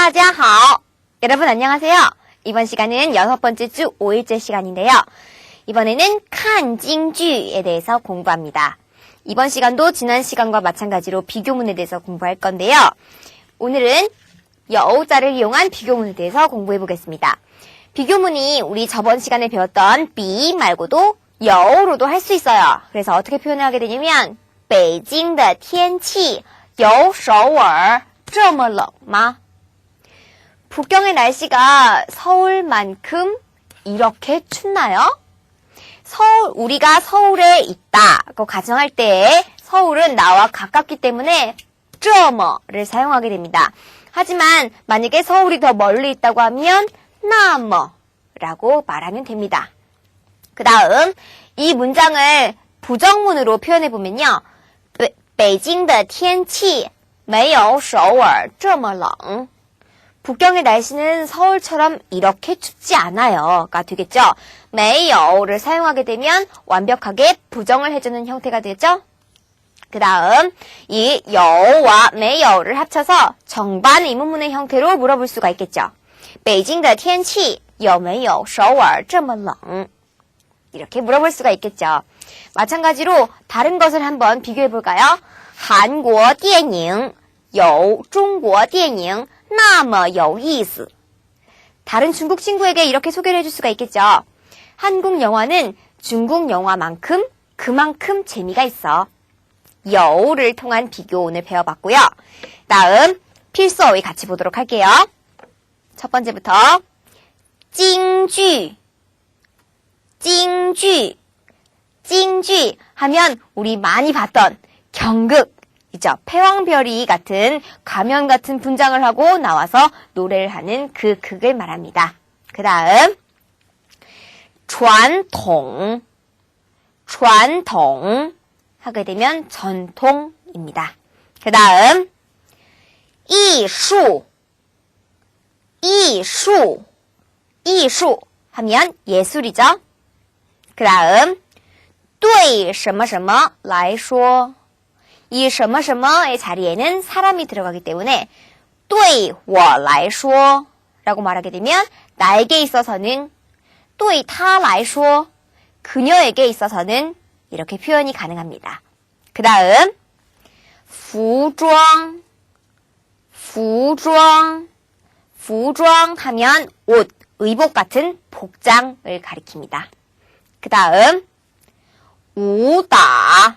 大家好. 여러분 안녕하세요. 이번 시간은 여섯 번째 주 5일째 시간인데요. 이번에는 칸징주에 대해서 공부합니다. 이번 시간도 지난 시간과 마찬가지로 비교문에 대해서 공부할 건데요. 오늘은 여우자를 이용한 비교문에 대해서 공부해 보겠습니다. 비교문이 우리 저번 시간에 배웠던 비 말고도 여우로도 할 수 있어요. 그래서 어떻게 표현을 하게 되냐면 北京的天气有首尔这么冷吗? 북경의 날씨가 서울만큼 이렇게 춥나요? 서울, 우리가 서울에 있다고 가정할 때 서울은 나와 가깝기 때문에 这么를 사용하게 됩니다. 하지만 만약에 서울이 더 멀리 있다고 하면 那么라고 말하면 됩니다. 그 다음 이 문장을 부정문으로 표현해 보면요. 北京的天气没有首尔这么冷. 북경의 날씨는 서울처럼 이렇게 춥지 않아요가 되겠죠. 没有를 사용하게 되면 완벽하게 부정을 해주는 형태가 되죠. 그 다음 이 여와 没有를 합쳐서 정반 의문문의 형태로 물어볼 수가 있겠죠. 北京的天气有没有首尔这么冷? 이렇게 물어볼 수가 있겠죠. 마찬가지로 다른 것을 한번 비교해 볼까요? 한국 电影有中国电影 나머 여이스. 다른 중국 친구에게 이렇게 소개를 해줄 수가 있겠죠. 한국 영화는 중국 영화만큼 그만큼 재미가 있어. 여우를 통한 비교 오늘 배워봤고요. 다음 필수어휘 같이 보도록 할게요. 첫 번째부터 찡쥐 찡쥐 찡쥐 하면 우리 많이 봤던 경극 이죠. 패왕별이 같은 가면 같은 분장을 하고 나와서 노래를 하는 그 극을 말합니다. 그 다음 传统 传统 하게 되면 전통입니다. 그 다음 艺术 艺术 艺术 하면 예술이죠. 그 다음 对什么什么来说 이 什么什么의 자리에는 사람이 들어가기 때문에 对我来说 라고 말하게 되면 나에게 있어서는 对他来说 그녀에게 있어서는 이렇게 표현이 가능합니다. 그 다음 服装 服装 服装 하면 옷, 의복 같은 복장을 가리킵니다. 그 다음 武打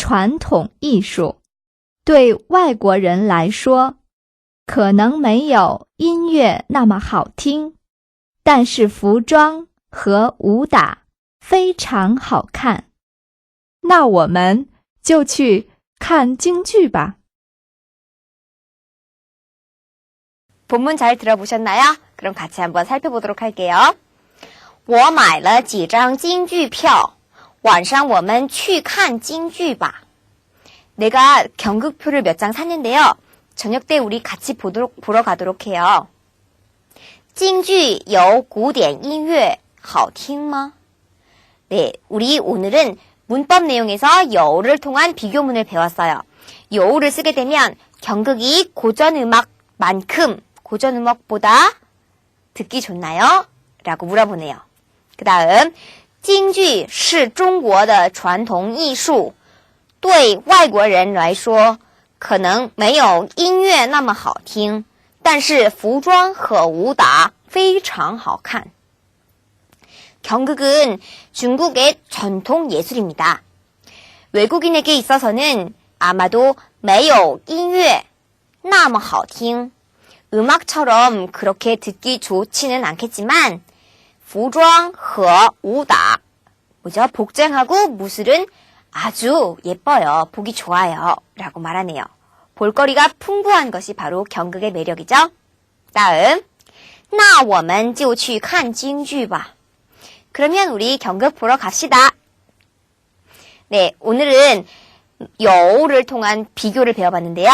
传统艺术，对外国人来说，可能没有音乐那么好听，但是服装和武打非常好看。那我们就去看京剧吧。 본문 잘 들어보셨나요? 그럼 같이 한번 살펴보도록 할게요. 我买了几张京剧票 晚上我们去看京剧吧. 내가 경극표를 몇 장 샀는데요. 저녁 때 우리 같이 보도록, 보러 가도록 해요. 京剧有古典音乐好听吗? 네, 우리 오늘은 문법 내용에서 여우를 통한 비교문을 배웠어요. 여우를 쓰게 되면 경극이 고전 음악만큼 고전 음악보다 듣기 좋나요? 라고 물어보네요. 그 다음 京剧是中国的传统艺术，对外国人来说可能没有音乐那么好听，但是服装和武打非常好看。 경극은 중국의 전통 예술입니다. 외국인에게 있어서는 아마도 没有音乐那么好听 음악처럼 그렇게 듣기 좋지는 않겠지만 服装和武打 뭐죠? 복장하고 무술은 아주 예뻐요. 보기 좋아요. 라고 말하네요. 볼거리가 풍부한 것이 바로 경극의 매력이죠. 다음, 那我们就去看京剧吧. 그러면 우리 경극 보러 갑시다. 네, 오늘은 여우를 통한 비교를 배워봤는데요.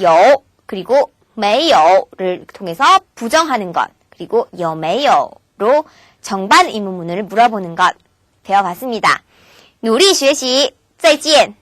여우, 그리고 매여를 통해서 부정하는 것, 그리고 여매여로 정반 의문문을 물어보는 것 배워봤습니다. 努力学习,再见!